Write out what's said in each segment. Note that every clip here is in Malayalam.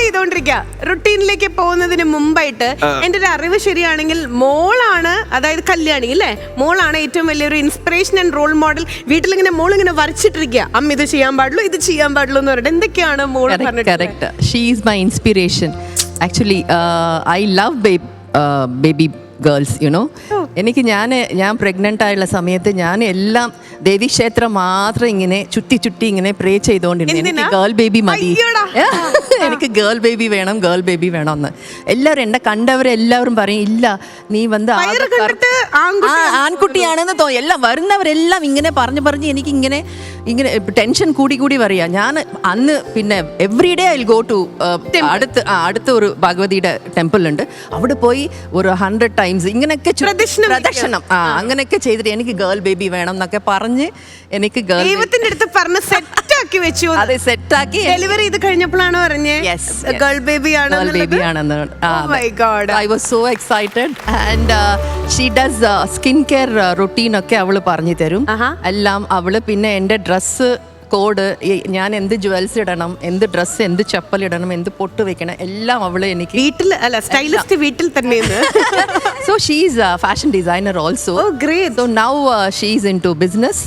ചെയ്തോണ്ടിരിക്കുക റുട്ടീനിലേക്ക് പോകുന്നതിന് മുമ്പായിട്ട് എന്റെ ഒരു അറിവ് ശരിയാണെങ്കിൽ മോളാണ് അതായത് കല്യാണി അല്ലേ മോളാണ് ഏറ്റവും വലിയൊരു ഇൻസ്പിറേഷൻ ആൻഡ് റോൾ മോഡൽ വീട്ടിലിങ്ങനെ മോൾ ഇങ്ങനെ വരച്ചിട്ടിരിക്കുക അമ്മ ഇത് ചെയ്യാൻ പാടുള്ളൂ ഇത് ചെയ്യാൻ പാടുള്ളൂ എന്ന് പറഞ്ഞിട്ട് എന്തൊക്കെയാണ് മോൾ പറഞ്ഞിട്ട് she she my inspiration actually I love i girls you know എനിക്ക് ഞാൻ ഞാൻ പ്രഗ്നന്റ് ആയുള്ള സമയത്ത് ഞാൻ എല്ലാം ദേവീക്ഷേത്രം മാത്രം ഇങ്ങനെ ചുറ്റി ചുറ്റി ഇങ്ങനെ പ്രേ ചെയ്തുകൊണ്ടിരുന്നു എനിക്ക് ഗേൾ ബേബി മതി. എനിക്ക് ഗേൾ ബേബി വേണം ഗേൾ ബേബി വേണം എന്ന് എല്ലാവരും എന്നെ കണ്ടവരെല്ലാവരും പറയും ഇല്ല നീ വന്ന് ആൺകുട്ടിയാണെന്ന് തോന്നി എല്ലാം വരുന്നവരെല്ലാം ഇങ്ങനെ പറഞ്ഞു പറഞ്ഞ് എനിക്ക് ഇങ്ങനെ ഇങ്ങനെ ടെൻഷൻ കൂടി കൂടി പറയാ ഞാൻ അന്ന് പിന്നെ every day I go to അടുത്ത് അടുത്ത ഒരു ഭഗവതിയുടെ ടെമ്പിൾ ഉണ്ട്. അവിടെ പോയി ഒരു ഹൺഡ്രഡ് ടൈംസ് ഇങ്ങനെയൊക്കെ പ്രദക്ഷിണം ആ അങ്ങനെയൊക്കെ ചെയ്തിട്ട് എനിക്ക് ഗേൾ ബേബി വേണം എന്നൊക്കെ പറഞ്ഞ് എനിക്ക് ഗേൾ ദൈവത്തിന്റെ അടുത്ത് പറഞ്ഞ് സെറ്റ് ആക്കി വെച്ചു അതെ സെറ്റാക്കി ഡെലിവറി ചെയ്ത് കഴിഞ്ഞപ്പോഴാണ് പറഞ്ഞത് yes. ഗേൾ ബേബി ആണ് ഗേൾ ബേബി ആണെന്ന്. I was so excited and she does skin care routine ഒക്കെ അവൾ പറഞ്ഞു തരും. എല്ലാം അവൾ പിന്നെ എന്റെ ഡ്രസ്സ് കോഡ് ഞാൻ എന്ത് ജുവൽസ് ഇടണം എന്ത് ഡ്രസ്സ് എന്ത് ചപ്പൽ ഇടണം എന്ത് പൊട്ട് വെക്കണം എല്ലാം അവൾ എനിക്ക് വീട്ടിൽ അല്ല സ്റ്റൈലിസ്റ്റ് വീട്ടിൽ തന്നെ so she's fashion designer also great so now she's into business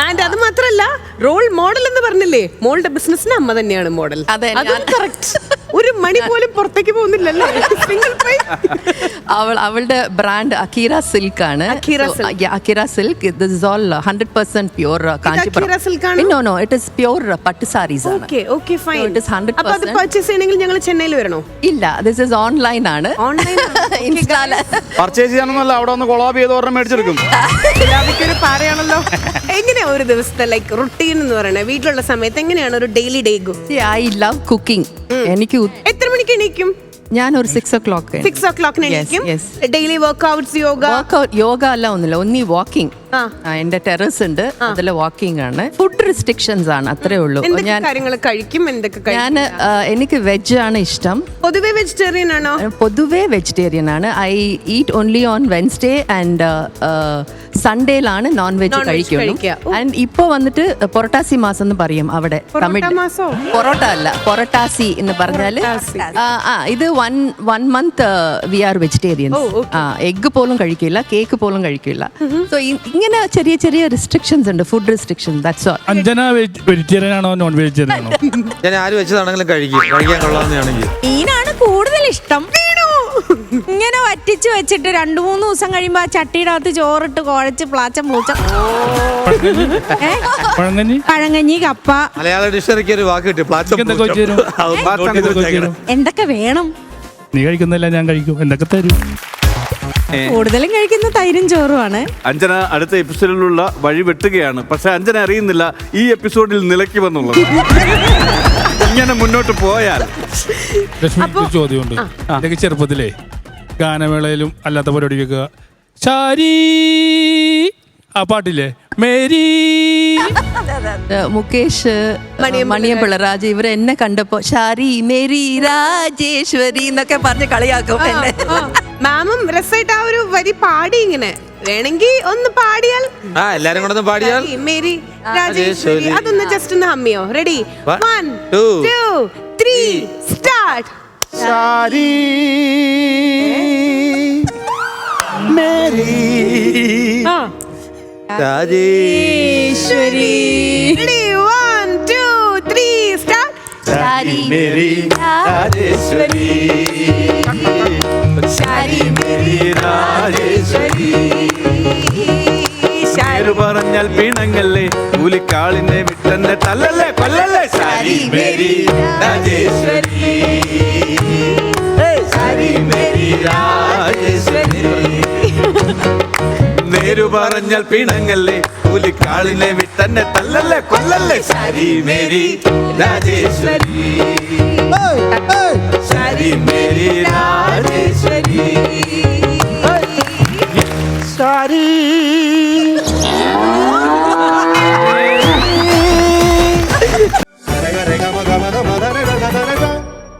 and അത് മാത്രല്ല റോൾ മോഡൽ എന്ന് പറഞ്ഞില്ലേ? മോളുടെ ബിസിനസ്സിന് അമ്മ തന്നെയാണ് മോഡൽ അതെ, കറക്റ്റ് മണി പോലും പുറത്തേക്ക് പോകുന്നില്ലല്ലേ? സിംഗിൾ അവൾ അവളുടെ ബ്രാൻഡ് അക്കീറ സിൽക്ക് ആണ്. Akira silk this is all hundred percent pure Kanchipuram? No no it is pure പട്ട് സാരീസ് ആണ്? Okay okay fine So it is 100% അപ്പൊ അത് പർച്ചേസ് ചെയ്യണമെങ്കിൽ ഞങ്ങൾ ചെന്നൈയിൽ വരണോ? ഇല്ല ദിസ് ഇസ് ഓൺലൈൻ ആണ്. പർച്ചേസ് ചെയ്യാനൊന്നല്ല അവിടെ ഒന്ന് കൊളാബ് ചെയ്ത് ഒരെണ്ണം മേടിച്ചെടുക്കും. പാറയാണല്ലോ. എങ്ങനെയാ ഒരു ദിവസത്തെ ലൈക്ക് റുട്ടീൻ എന്ന് പറയുന്നത്? വീട്ടിലുള്ള സമയത്ത് എങ്ങനെയാണ് ഒരു daily day go I love cooking എനിക്ക് എത്ര മണിക്ക് എണീക്കും? ഞാൻ ഒരു സിക്സ് ഓ ക്ലോക്ക് സിക്സ് ഓ ക്ലോക്കിന് Yes, എണീക്കും yes. Daily workouts yoga yoga അല്ല ഒന്നുമില്ല. ഒന്നി വാക്കിംഗ്. എന്റെ ടെറസ് ഉണ്ട്. അതിൽ വാക്കിംഗ് ആണ്. ഫുഡ് റെസ്ട്രിക്ഷൻസ് ആണ് അത്രേ ഉള്ളൂ. ഞാൻ കാര്യങ്ങൾ കഴിക്കും എന്തൊക്കെ ഞാൻ എനിക്ക് വെജ് ആണ് ഇഷ്ടം. പൊതുവേ വെജിറ്റേറിയൻ ആണോ? പൊതുവേ വെജിറ്റേറിയൻ ആണ്. I eat only on Wednesday and സൺഡേയിലാണ് non veg കഴിക്കുക. ആൻഡ് ഇപ്പൊ വന്നിട്ട് പൊറോട്ടാസി മാസം എന്ന് പറയും അവിടെ പൊറോട്ട മാസോ? പൊറോട്ട അല്ല പൊറോട്ടാസി എന്ന് ആ ഇത് one one month we are vegetarians egg പോലും കഴിക്കില്ല കേക്ക് പോലും കഴിക്കില്ല. സോ ഇങ്ങനെ ചെറിയ ചെറിയ റെസ്ട്രിക്ഷൻസ് ഉണ്ട് food restriction that's all Anjana vegetarian ആണോ നോൺ വെജിറ്റേറിയൻ ആണോ ഞാൻ ആര് വെച്ചതാണെങ്കിലും കഴിക്കും. കഴിക്കാൻ കൊള്ളാവുന്നതാണെങ്കിൽ. മീനാണ് കൂടുതൽ ഇഷ്ടം ഇങ്ങനെ വറ്റിച്ച് വെച്ചിട്ട് രണ്ടു മൂന്ന് ദിവസം കഴിയുമ്പോ ആ ചട്ടിയുടെ അകത്ത് ചോറിട്ട് കുഴച്ച് പ്ലാച്ചം പൂച്ച ഏ? പഴങ്കഞ്ഞി? പഴങ്കഞ്ഞി കപ്പ. മലയാള ഡിക്ഷണറിക്ക് ഒരു വാക്ക് കിട്ടി പ്ലാച്ചം എന്തൊക്കെ വെച്ച് തരും? അത് എന്തൊക്കെ വെച്ച് തരും? എന്തൊക്കെ വേണം? നീ കഴിക്കുന്നില്ല ഞാൻ കഴിക്കും. എന്തൊക്കെ തരും? കൂടുതലും കഴിക്കുന്ന തൈരും ചോറുമാണ്. അഞ്ജന അടുത്ത എപ്പിസോഡിലുള്ള വഴി വെട്ടുകയാണ്. പക്ഷെ അഞ്ജന അറിയുന്നില്ല ഈ എപ്പിസോഡിൽ നിലയ്ക്കുമെന്നുള്ളത് ഇങ്ങനെ മുന്നോട്ട് പോയാൽ. ലക്ഷ്മി ചോദ്യമുണ്ട്. ചെറുപ്പത്തിലേ ഗാനമേളയിലും അല്ലാത്ത പരിപാടി വെക്കുക. ചാരി ആ പാട്ടില്ലേ? മേരി. മുകേഷ് മണിയമ്പിള്ള രാജ ഇവർ എന്നെ കണ്ടപ്പോ ഷാരി മേരി രാജേശ്വരി എന്നൊക്കെ പറഞ്ഞ് കളിയാക്കും എന്നെ. മാമും രസമായിട്ട് ആ ഒരു വരി പാടി ഇങ്ങനെ. വേണമെങ്കിൽ ഒന്ന് പാടിയാൽ. ആ എല്ലാരും കൂടെ ഒന്ന് പാടിയാൽ. മേരി രാജേശ്വരി. അതൊന്ന് ജസ്റ്റ് ഒന്ന് ഹമ്മിയോ ready one two three start Shari Mary. Rajeshwari. Ready one two three start Shari Mary. Rajeshwari. പീണങ്ങല്ലേ? കൂലിക്കാളിനെ വിട്ടെന്നെ തല്ലല്ലേ? കൊല്ലല്ലേ സരി മേരി രാജേശ്വരി. മേരി രാജേശ്വരി. നേരു പറഞ്ഞാൽ പിണങ്ങല്ലേ? കൂലിക്കാളിനെ വിട്ടെന്നെ തല്ലല്ലേ? കൊല്ലല്ലേ? ശാരി മേരി രാജേശ്വരി. ശാരി മേരി രാജേശ്വരി